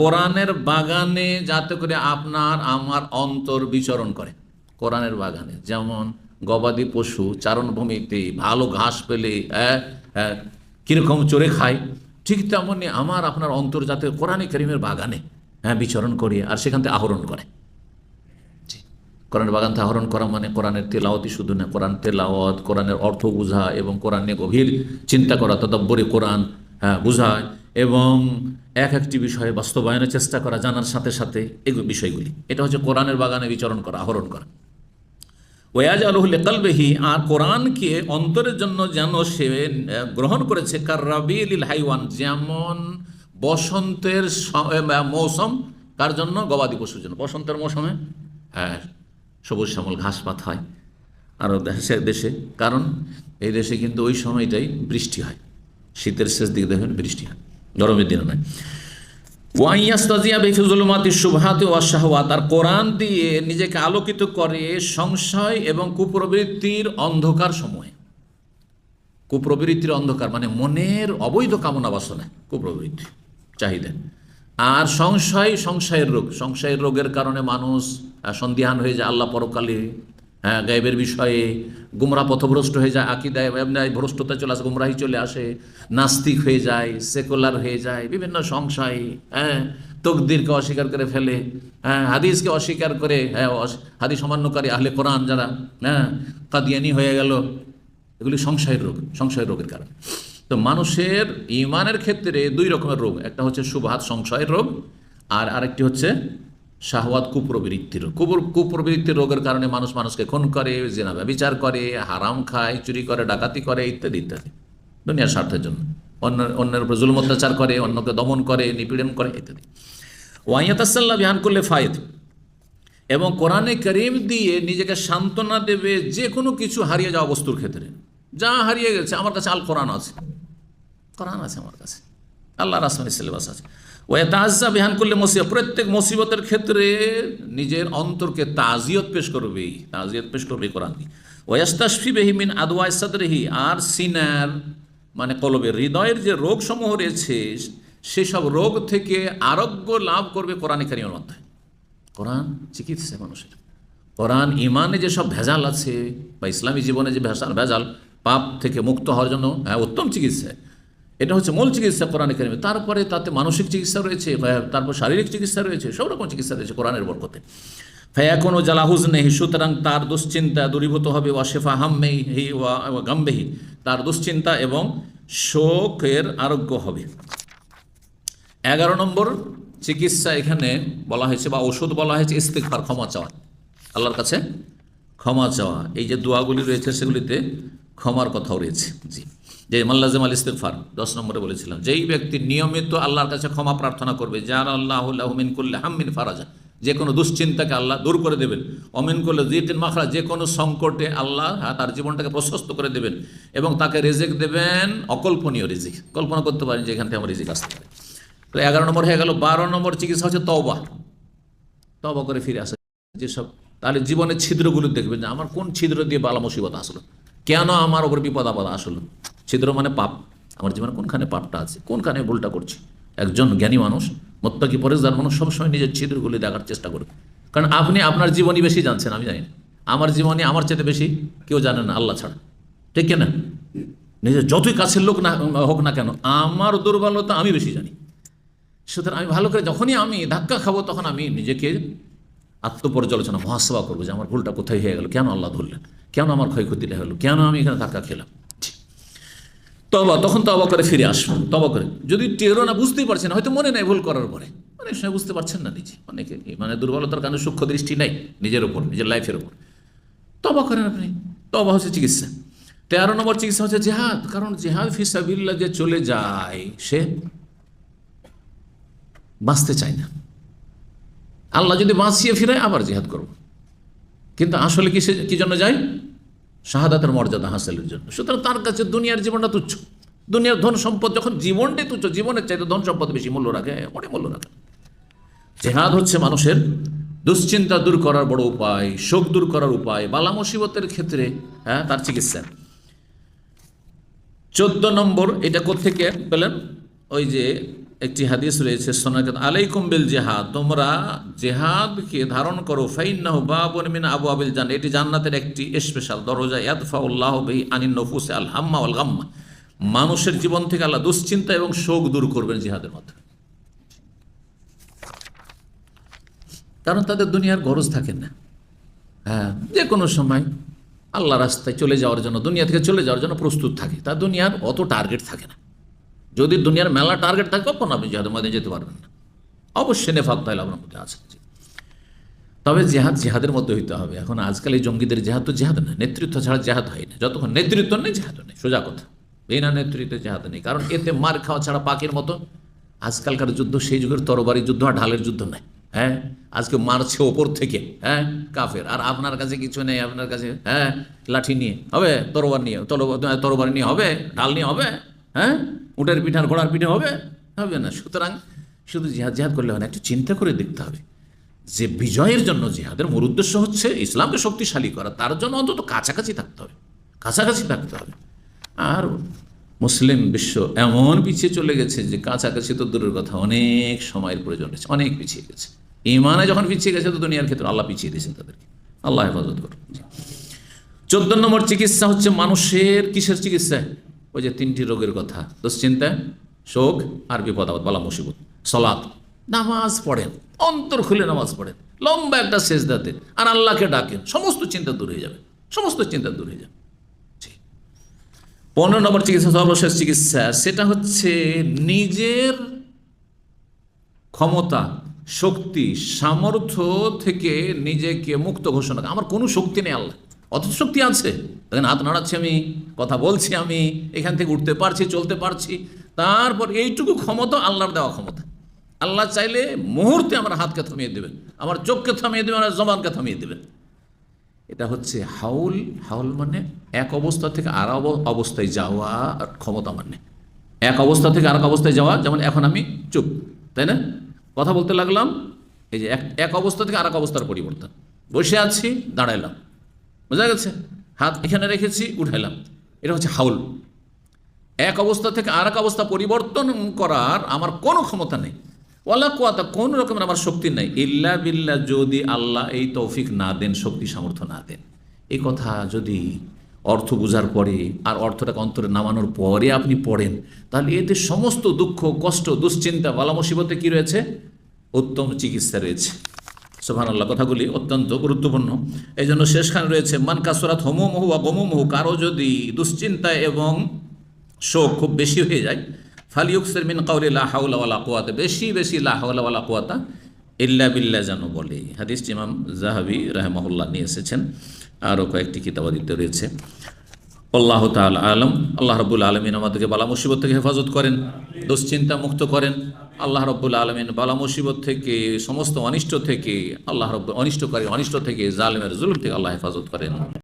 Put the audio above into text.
কোরআনের বাগানে যাতে করে আপনার আমার অন্তর বিচরণ করে। কোরআনের বাগানে, যেমন গবাদি পশু, চারণভূমিতে ভালো ঘাস পেলে হ্যাঁ হ্যাঁ কীরকম চড়ে খায়, ঠিক তেমনই আমার আপনার অন্তর যাতে কোরআনে করিমের বাগানে হ্যাঁ বিচরণ করে আর সেখান থেকে আহরণ করে। কোরআনের বাগান থেকে আহরণ করা মানে কোরআনের তেলাওয়াতই শুধু না, কোরআন তেলাওয়াত, কোরআনের অর্থ বোঝা এবং কোরআন নিয়ে গভীর চিন্তা করা, তদব্বরে কোরআন হ্যাঁ বোঝায়। এবং এক একটি বিষয়ে বাস্তবায়নের চেষ্টা করা, জানার সাথে সাথে এই বিষয়গুলি। এটা হচ্ছে কোরআনের বাগানে বিচরণ করা, আহরণ করা। ওয়াজ আলহুল কালবেহি আর কোরআনকে অন্তরের জন্য যেন সে গ্রহণ করেছে কার রাবিল হাইওয়ান, যেমন বসন্তের মৌসুম, কার জন্য? গবাদি পশুর জন্য। বসন্তের মৌসুমে হ্যাঁ সবুজ শ্যামল ঘাস পাত হয় আরও দেশে। কারণ এই দেশে কিন্তু ওই সময়টাই বৃষ্টি হয়। শীতের শেষ দিকে দেখবেন বৃষ্টি হয়। গরমের দিনে নয় ওয়াইয়াস্তাজিয়া বেফিজুলমাতি সুবহাতে ওয়াশাহওয়াত আর কোরআন দিয়ে নিজেকে আলোকিত করে সংশয় এবং কুপ্রবৃত্তির অন্ধকার সময়ে। কুপ্রবৃত্তির অন্ধকার মানে মনের অবৈধ কামনা বাসনা, কুপ্রবৃত্তি, চাহিদা। আর সংশয়, সংশয়ের রোগ, সংশয়ের রোগের কারণে মানুষ সন্দিহান হয়ে যায় আল্লাহ পরকালে। হ্যাঁ গায়েবের বিষয়ে গুমরা পথভ্রষ্ট হয়ে যায়, আকিদায় ভ্রষ্টতা চলে আসে, গুমরাহি চলে আসে, নাস্তিক হয়ে যায়, সেকুলার হয়ে যায়, বিভিন্ন সংশয় হ্যাঁ তকদিরকে অস্বীকার করে ফেলে হ্যাঁ হাদিসকে অস্বীকার করে হ্যাঁ হাদিস অমান্যকারী আহলে কোরআন যারা হ্যাঁ কাদিয়ানি হয়ে গেল, এগুলি সংশয়ের রোগ, সংশয়ের রোগের কারণে। তো মানুষের ইমানের ক্ষেত্রে দুই রকমের রোগ, একটা হচ্ছে সুভাত সংশয়ের রোগ, আর আরেকটি হচ্ছে শাহওয়াত কুপ্রবৃত্তির কুপুর কুপ্রবৃত্তির রোগের কারণে মানুষ মানুষকে খুন করে, জেনা ব্যবিচার করে, হারাম খায়, চুরি করে, ডাকাতি করে, ইত্যাদি ইত্যাদি। দুনিয়ার স্বার্থের জন্য। অন্য অন্যের উপর জুলুম, অত্যাচার করে, অন্যকে দমন করে, নিপীড়ন করে, ইত্যাদি। ওয়াইয়াতাসাল্লাহ বিহান করলে ফায়েদ। এবং কোরআনে করিম দিয়ে নিজেকে সান্ত্বনা দেবে, যে কোনো কিছু হারিয়ে যাওয়া বস্তুর ক্ষেত্রে। যা হারিয়ে গেছে, আমার কাছে আল কোরআন আছে। কোরআন আছে আমার কাছে। আল্লাহ রাসমানি সিলেবাস আছে। ওয়ে তাজা বিহান করলে মুসিবত প্রত্যেক মুসিবতের ক্ষেত্রে নিজের অন্তরকে তাজিয়ত পেশ করবে, তাজিয়ত পেশ করবে কোরআন ওয়াস্তাশফি বেহিমিন আদওয়া সাদরেহি, আর সিনার মানে কলবের হৃদয়ের যে রোগসমূহ রয়েছে, সেসব রোগ থেকে আরোগ্য লাভ করবে কোরআনে কারিমের মাধ্যমে। কোরআন চিকিৎসা মানুষের। কোরআন ইমানে যেসব ভেজাল আছে, বা ইসলামী জীবনে যে ভেজাল ভেজাল পাপ থেকে মুক্ত হওয়ার জন্য হ্যাঁ উত্তম চিকিৎসা। এটা হচ্ছে মূল চিকিৎসা কোরআনে কেরিমে। তারপরে তাতে মানসিক চিকিৎসা রয়েছে তারপর শারীরিক চিকিৎসা রয়েছে, সব রকম চিকিৎসা রয়েছে কোরআনের বরকতে। হ্যাঁ কোনো জালাহুজ নেই সুতরাং তার দুশ্চিন্তা দূরীভূত হবে, ওয়া শেফা হাম্মেহি ওয়া গাম্বেহি। তার দুশ্চিন্তা এবং শোকের আরোগ্য হবে। এগারো নম্বর চিকিৎসা এখানে বলা হয়েছে, বা ওষুধ বলা হয়েছে ইস্তেকফার ক্ষমা চাওয়া। আল্লাহর কাছে ক্ষমা চাওয়া। এই যে দোয়াগুলি রয়েছে, সেগুলিতে ক্ষমার কথাও রয়েছে। জি। যে মাল্লাজম আল ইস্তেকফার দশ নম্বরে বলেছিলাম, যেই ব্যক্তি নিয়মিত আল্লাহর কাছে ক্ষমা প্রার্থনা করবে, যার আল্লাহ মিন করলে হাম্মিন ফারাজা, যে কোনো দুশ্চিন্তাকে আল্লাহ দূর করে দেবেন অমিন করলে জিটিন মাখরা যে কোনো সংকটে আল্লাহ তার জীবনটাকে প্রশস্ত করে দেবেন এবং তাকে রেজেক দেবেন, অকল্পনীয় রিজিক, কল্পনা করতে পারেন যে এখান থেকে আমার রিজিক আসতে পারে। তো এগারো নম্বর হয়ে গেল, বারো নম্বর চিকিৎসা হচ্ছে তওবা। তবা করে ফিরে আসে, যেসব তাহলে জীবনের ছিদ্রগুলো দেখবেন যে আমার কোন ছিদ্র দিয়ে বালা মুসিবত আসলো? কেন আমার ওপর বিপদ আপদ আসলো? ছিদ্র মানে পাপ। আমার জীবনে কোনখানে পাপটা আছে? কোনখানে ভুলটা করছি? একজন জ্ঞানী মানুষ, মোত্তাকি পরেশদার মানুষ সবসময় নিজের ছিদ্রগুলি দেখার চেষ্টা করবে। কারণ আপনি আপনার জীবনই বেশি জানছেন, আমি জানি না। আমার জীবনে আমার চেয়ে বেশি কেউ জানে না, আল্লাহ ছাড়া। ঠিক না নিজের যতই কাছের লোক না, হোক না কেন, আমার দুর্বলতা আমি বেশি জানি। সুতরাং আমি ভালো করে যখনই আমি ধাক্কা খাব, তখন আমি নিজেকে আত্মপর্যালোচনা মহাসভা করব যে আমার ভুলটা কোথায় হয়ে গেল, কেন আল্লাহ ধরলেন? কেন আমার ক্ষয়ক্ষতিটা হলো? কেন আমি এখানে ধাক্কা খেলাম। তবা তখন তবা করে ফিরে আসব তবা করে। যদি টেরো না বুঝতেই পারছেন, হয়তো মনে নেই ভুল করার পরে। অনেক সময় বুঝতে পারছেন না নিজে। অনেকে মানে দুর্বলতার কারণে সূক্ষ্ম দৃষ্টি নেই নিজের ওপর নিজের লাইফের ওপর তবা করেন আপনি। তবা হচ্ছে চিকিৎসা। তেরো নম্বর চিকিৎসা হচ্ছে জেহাদ। কারণ জেহাদ ফিসাবিল্লা যে চলে যায়, সে বাঁচতে চায় না। আল্লাহ যদি বাঁচিয়ে ফিরায় আবার জিহাদ করব। কিন্তু আসলে কি সে, কি জন্য যায়? শাহাদাতের মর্যাদা হাসিলের জন্য। সুতরাং তার কাছে দুনিয়ার জীবনটা তুচ্ছ। দুনিয়ার ধন সম্পদ যখন জীবনটাই তুচ্ছ, জীবনের চাইতে ধন সম্পদ বেশি মূল্য রাখে, অনেক মূল্য রাখে। জেহাদ হচ্ছে মানুষের দুশ্চিন্তা দূর করার বড় উপায়, শোক দূর করার উপায়, বালা মুসিবতের ক্ষেত্রে হ্যাঁ তার চিকিৎসা। চোদ্দ নম্বর, এটা কোথেকে পেলেন? ওই যে একটি হাদিস রয়েছে, সোনাকাত, আলাইকুম বিল জেহাদ তোমরা জেহাদকে ধারণ করো, ফাইন্নাহু বাবুন মিন আবু আবিল জান এটি জান্নাতের একটি স্পেশাল দরজা, ইয়াদফাউল্লাহ বিহি আনিন নফুসে আল হাম্মা ওয়াল গাম্মা। মানুষের জীবন থেকে আল্লাহ দুশ্চিন্তা এবং শোক দূর করবেন জিহাদের মাধ্যমে কারণ তাদের দুনিয়ার গরজ থাকে না। হ্যাঁ যে কোনো সময় আল্লাহ রাস্তায় চলে যাওয়ার জন্য, দুনিয়া থেকে চলে যাওয়ার জন্য প্রস্তুত থাকে। তার দুনিয়ার অত টার্গেট থাকে না। যদি দুনিয়ার মেলা টার্গেট থাকে কখন আপনি জেহাদের মধ্যে যেতে পারবেন না। অবশ্যই নেফাক তাহলে আপনার মধ্যে আছে। তবে জেহাদ জেহাদের মধ্যে হইতে হবে। এখন আজকাল এই জঙ্গিদের জেহাদ তো জেহাদ না নেতৃত্ব ছাড়া জেহাদ হয় না। যতক্ষণ নেতৃত্ব নেই, জেহাদ নেই, সোজা কথা। বিনা নেতৃত্বে জেহাদ নেই। কারণ এতে মার খাওয়া ছাড়া পাখির মতো আজকালকার যুদ্ধ, সেই যুগের তরবারি যুদ্ধ আর ঢালের যুদ্ধ নাই হ্যাঁ? আজকে মারছে ওপর থেকে। হ্যাঁ? কাফের। আর আপনার কাছে কিছু নেই, আপনার কাছে হ্যাঁ? লাঠি নিয়ে। হবে? তরবার নিয়ে তরবারি নিয়ে হবে? ঢাল নিয়ে হবে? হ্যাঁ? উটের পিঠার ঘোড়ার পিঠে হবে? হবে না। সুতরাং শুধু জিহাদ জিহাদ করলে হয় না, একটু চিন্তা করে দেখতে হবে। যে বিজয়ের জন্য জিহাদের মূল উদ্দেশ্য হচ্ছে ইসলামকে শক্তিশালী করা। তার জন্য অন্তত কাছাকাছি থাকতে হবে। কাছাকাছি থাকতে হবে। আর মুসলিম বিশ্ব এমন পিছিয়ে চলে গেছে যে কাছাকাছি তো দূরের কথা, অনেক সময়ের প্রয়োজন রয়েছে, অনেক পিছিয়ে গেছে। ইমানে যখন পিছিয়ে গেছে, তো দুনিয়ার ক্ষেত্রে আল্লাহ পিছিয়ে দিয়েছেন তাদেরকে। আল্লাহ হেফাজত করুন। চোদ্দ নম্বর চিকিৎসা হচ্ছে মানুষের কিসের চিকিৎসা? ওই যে তিনটি রোগের কথা, দুশ্চিন্তা, শোক আর বিপদ আপদ বলা মুসিবত। সলাৎ, নামাজ পড়েন, অন্তর খুলে নামাজ পড়েন, লম্বা একটা শেষ দাতে আর আল্লাহকে ডাকেন, সমস্ত চিন্তা দূর হয়ে যাবে, সমস্ত চিন্তা দূর হয়ে যাবে। পনেরো নম্বর চিকিৎসা, সর্বশেষ চিকিৎসা, সেটা হচ্ছে নিজের ক্ষমতা, শক্তি, সামর্থ্য থেকে নিজেকে মুক্ত ঘোষণা। আমার কোনো শক্তি নেই আল্লাহ অথচ শক্তি আছে। দেখেন হাত নাড়াচ্ছি আমি, কথা বলছি আমি, এখান থেকে উঠতে পারছি, চলতে পারছি। তারপর এইটুকু ক্ষমতা আল্লাহর দেওয়া ক্ষমতা। আল্লাহ চাইলে মুহূর্তে আমার হাতকে থামিয়ে দেবেন, আমার চোখকে থামিয়ে দেবেন, আমার জবানকে থামিয়ে দেবেন। এটা হচ্ছে হাউল হাউল মানে এক অবস্থা থেকে আর অব- অবস্থায় যাওয়া ক্ষমতা মানে। এক অবস্থা থেকে আর অবস্থায় যাওয়া, যেমন এখন আমি, চুপ, তাই না? কথা বলতে লাগলাম, এই যে এক অবস্থা থেকে আর অবস্থার পরিবর্তন। বসে আছি, দাঁড়াইলাম। বোঝা গেছে? হাত এখানে রেখেছি, উঠাইলাম। এটা হচ্ছে হাউল। এক অবস্থা থেকে আর এক অবস্থা পরিবর্তন করার আমার কোনো ক্ষমতা নেই। ওয়াল্লা কোয়াতা কোন রকমের আমার শক্তি নেই। ইল্লা বিল্লা, যদি আল্লাহ এই তৌফিক না দেন, শক্তি সামর্থ্য না দেন। এই কথা যদি অর্থ বোঝার পরে আর অর্থটাকে অন্তরে নামানোর পরে আপনি পড়েন, তাহলে এতে সমস্ত দুঃখ, কষ্ট, দুশ্চিন্তা, বালা মুসিবতে কী রয়েছে? উত্তম চিকিৎসা রয়েছে। সোহান আল্লাহ কথাগুলি অত্যন্ত গুরুত্বপূর্ণ। এই জন্য শেষখানে রয়েছে, মান কাসরাত হোমোমহু বা গোমোমহু কারও যদি দুশ্চিন্তা এবং শোক খুব বেশি হয়ে যায় ফালিউকসের মিন কাউলি লা হাউলা ওয়ালা কুয়াতা বেশি বেশি লা হাউলা কুয়াতা ইল্লা বিল্লা যেন বলে। হাদিস ইমাম জাহাবি রাহমাহুল্লাহ নিয়ে এসেছেন। আরও কয়েকটি কিতাবাদিতে রয়েছে। আল্লাহ তাল আলম, আল্লাহ রব্বুল আলমিন আমাদেরকে বালা মুসিবত থেকে হেফাজত করেন, দুশ্চিন্তা মুক্ত করেন আল্লাহ রব্বুল আলমিন বালা মুসিবত থেকে, সমস্ত অনিষ্ট থেকে, আল্লাহ রব অনিষ্টকারী অনিষ্ট থেকে জালেমের জুলুম থেকে আল্লাহ হেফাজত করেন।